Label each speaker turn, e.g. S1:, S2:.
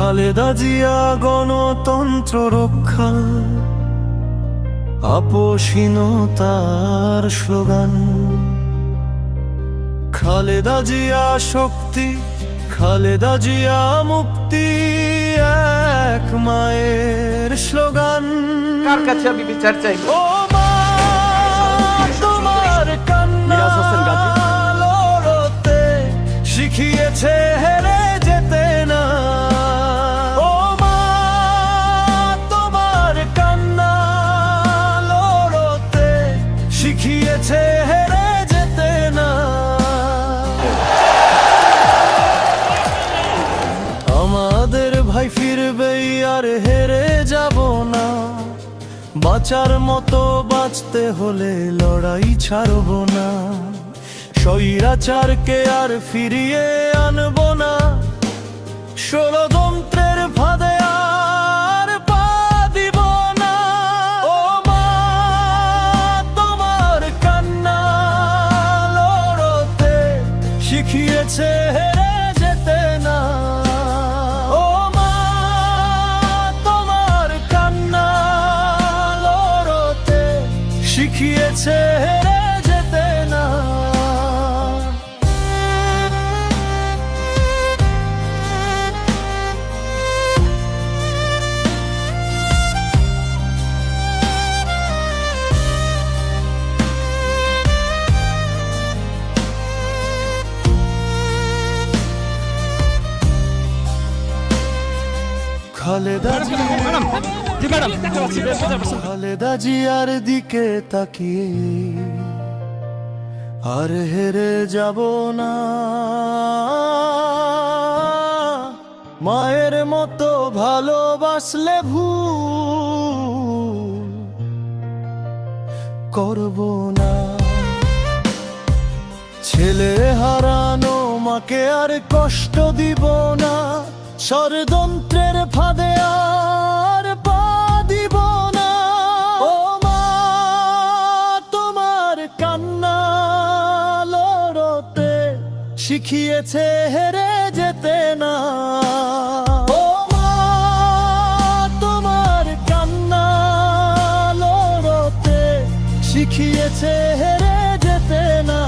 S1: খালেদা জিয়া গণতন্ত্র রক্ষা আপোষহীনতার স্লোগান। খালেদা জিয়া শক্তি খালেদা জিয়া মুক্তি এক মায়ের স্লোগান।
S2: কার কাছে আমি বিচার চাই
S1: ও মা তোমার কান্না শিখিয়েছে ভাই ফিরবেই আর হেরে যাব না। বাঁচার মতো বাঁচতে হলে লড়াই ছাড়ব না। স্বৈরাচারকে আর ফিরিয়ে আনব না। ষড়যন্ত্রের ফাঁদে আর না। তোমার কান্না লড়তে শিখিয়েছে হেরে যেতে না। খালেদা জিয়া খালেদা জিয়ার দিকে তাকিয়ে আর হেরে যাব না। মায়ের মতো ভালোবাসলে ভুল করব না। ছেলে হারানো মাকে আর কষ্ট দিব না। ষড়যন্ত্রের ফাঁদে আর পা দিব না। ও মা, তোমার কান্না লড়তে শিখিয়েছে হেরে যেতে না। ও তোমার কান্না লড়তে শিখিয়েছে হেরে যেতে না।